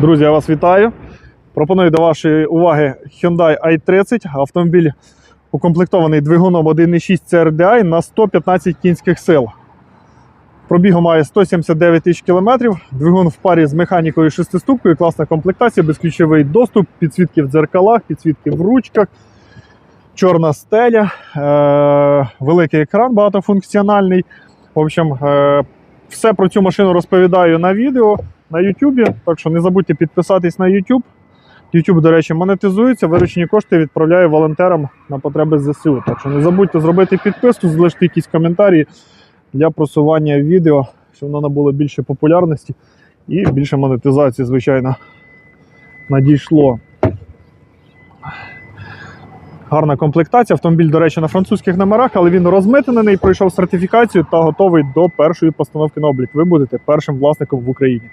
Друзі, я вас вітаю. Пропоную до вашої уваги Hyundai i30. Автомобіль укомплектований двигуном 1.6 CRDI на 115 кінських сил. Пробігу має 179 тисяч кілометрів. Двигун в парі з механікою шестиступкою, класна комплектація, безключовий доступ, підсвітки в дзеркалах, підсвітки в ручках, чорна стеля, е- великий екран багатофункціональний. В общем, е- все про цю машину розповідаю на відео на YouTube. Так що не забудьте підписатись на YouTube. YouTube, до речі, монетизується, виручені кошти відправляю волонтерам на потреби ЗСУ. Так що не забудьте зробити підписку, залишити якісь коментарі для просування відео, щоб воно набуло більше популярності і більше монетизації, звичайно, надійшло. Гарна комплектація. Автомобіль, до речі, на французьких номерах, але він розмитнений, пройшов сертифікацію та готовий до першої постановки на облік. Ви будете першим власником в Україні.